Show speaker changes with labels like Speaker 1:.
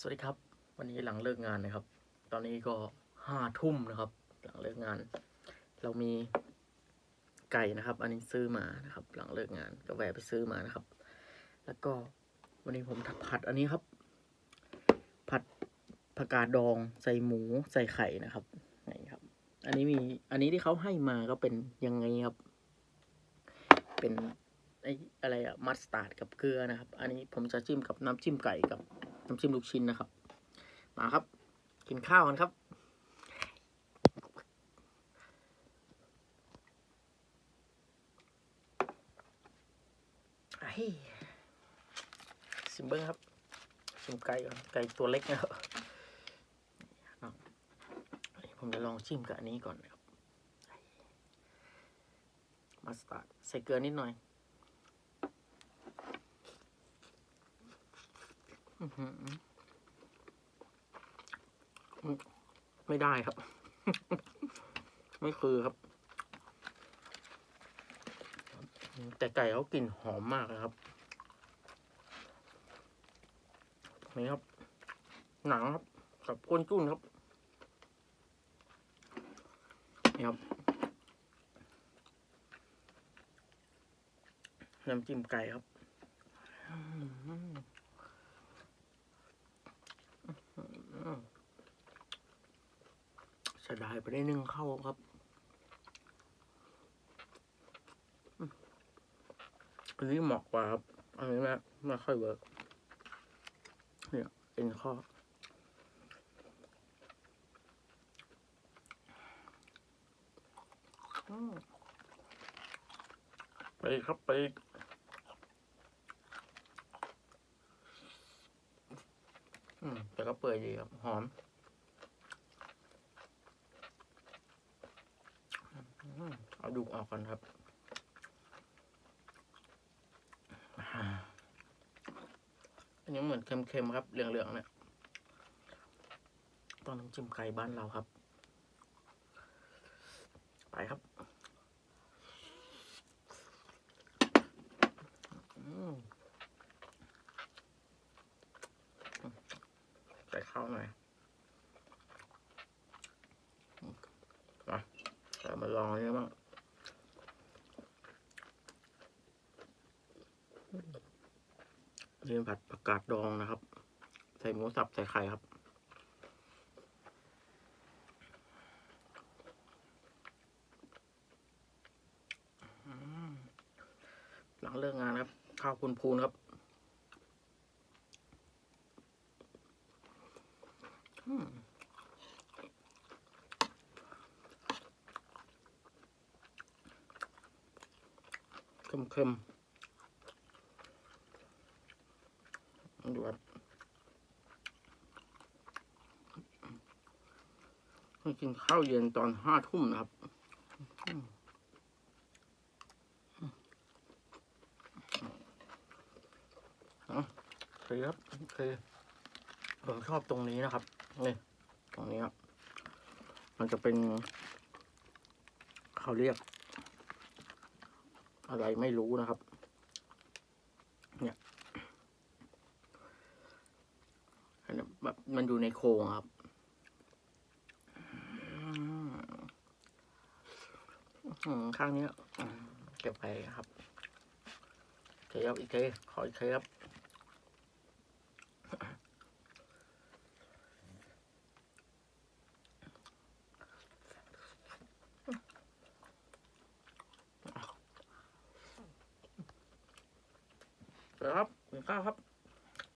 Speaker 1: สวัสดีครับ วันนี้หลังเลิกงานนะครับ ตอนนี้ก็ห้าทุ่มนะครับ หลังเลิกงาน เรามีไก่นะครับ อันนี้ซื้อมานะครับ หลังเลิกงานก็แวะไปซื้อมานะครับ แล้วก็วันนี้ผมผัดอันนี้ครับ ผัดผักกาดดองใส่หมูใส่ไข่นะครับนี่ครับ อันนี้มีอันนี้ที่เขาให้มาก็เป็นยังไงครับ เป็นไอ้อะไรอะมัสตาร์ดกับเกลือนะครับ อันนี้ผมจะจิ้มกับน้ำจิ้มไก่กับ น้ำจิ้มลูกชิ้นนะครับ มาครับ กินข้าวกันครับไอ้ซิมเบิ้งครับชิมไก่ก่อนไก่ตัวเล็กนะครับเอาอันนี้ผมจะลองชิมกับอันนี้ก่อนนะครับมัสตาร์ดใส่เกลือนิดหน่อยอื้อหืออืม ไม่ได้ครับ ไม่คือครับ แต่ไก่เขากลิ่นหอมมากนะครับนี่ครับ หนังครับ กับก้นจุ้นครับนี่ครับน้ำจิ้มไก่ครับอืม เสียดายไปได้นึ่งเข้าครับ อันนี้เหมาะกว่าครับ อันนี้ไม่ไม่ค่อยเวิร์กเนี่ยเป็นข้อไปครับไปอืมแต่ก็เปื่อยดีครับ หอมอืม เอาดูกออกก่อนครับอันนี้เหมือนเค็มๆครับ เหลืองๆเนี่ยต้องน้ำจิ้มไก่บ้านเราครับ ไปครับใส่ข้าวหน่อยมาเรามาลองนี้บ้าง นี่เป็นผัดผักกาดดองนะครับ ใส่หมูสับใส่ไข่ครับ หลังเลิกงานครับ ข้าวพูนพูนครับอืมเค็มๆ ดูครับให้กินข้าวเย็นตอนห้าทุ่มนะครับอืมเอาโอเคครับโอเคผมชอบตรงนี้นะครับนี่ตรงนี้ครับ มันจะเป็น เขาเรียก อะไรไม่รู้นะครับอันนี้ แบบมันอยู่ในโครงครับอืมข้างนี้เก็บไปครับเคครับอีกเคขออีกเคครับเดี๋ยวครับกินข้าวครับ